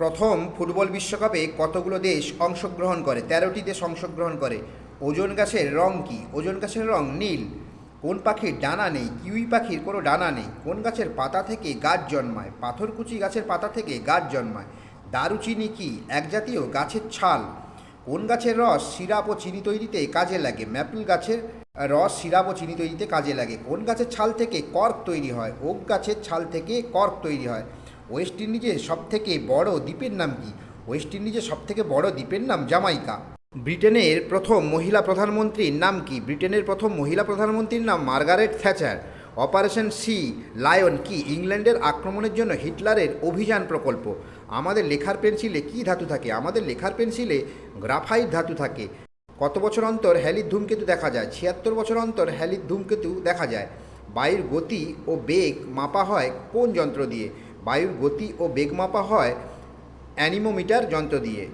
প্রথম ফুটবল বিশ্বকাপে কতগুলো দেশ অংশগ্রহণ করে? তেরোটি দেশ অংশগ্রহণ করে। ওজন গাছের রং কি? ওজন গাছের রং নীল। কোন পাখির ডানা নেই? কিউই পাখির কোনো ডানা নেই। কোন গাছের পাতা থেকে গাছ জন্মায়? পাথরকুচি গাছের পাতা থেকে গাছ জন্মায়। দারুচিনি কি? এক জাতীয় গাছের ছাল। কোন গাছের রস সিরাপ ও চিনি তৈরিতে কাজে লাগে? ম্যাপল গাছের রস সিরাপ ও চিনি তৈরিতে কাজে লাগে। কোন গাছের ছাল থেকে কর্ক তৈরি হয়? ওক গাছের ছাল থেকে কর্ক তৈরি হয়। ওয়েস্ট ইন্ডিজের সবথেকে বড় দ্বীপের নাম কি? ওয়েস্ট ইন্ডিজের সবথেকে বড় দ্বীপের নাম জামাইকা। ব্রিটেনের প্রথম মহিলা প্রধানমন্ত্রীর নাম কি? ব্রিটেনের প্রথম মহিলা প্রধানমন্ত্রীর নাম Margaret Thatcher. Operation sea lion কি ইংল্যান্ডের আক্রমণের জন্য হিটলারের অভিযান প্রকল্প? আমাদের লেখার পেন্সিলে কি ধাতু থাকে? আমাদের লেখার পেন্সিলে গ্রাফাইট ধাতু থাকে। কত বছর অন্তর হ্যালির ধূমকেতু দেখা যায়? ছিয়াত্তর বছর অন্তর হ্যালির ধূমকেতু দেখা যায়। বায়ুর গতি ও বেগ মাপা হয় কোন যন্ত্র দিয়ে? বায়ুর গতি ও বেগ মাপা হয় অ্যানিমোমিটার যন্ত্র দিয়ে।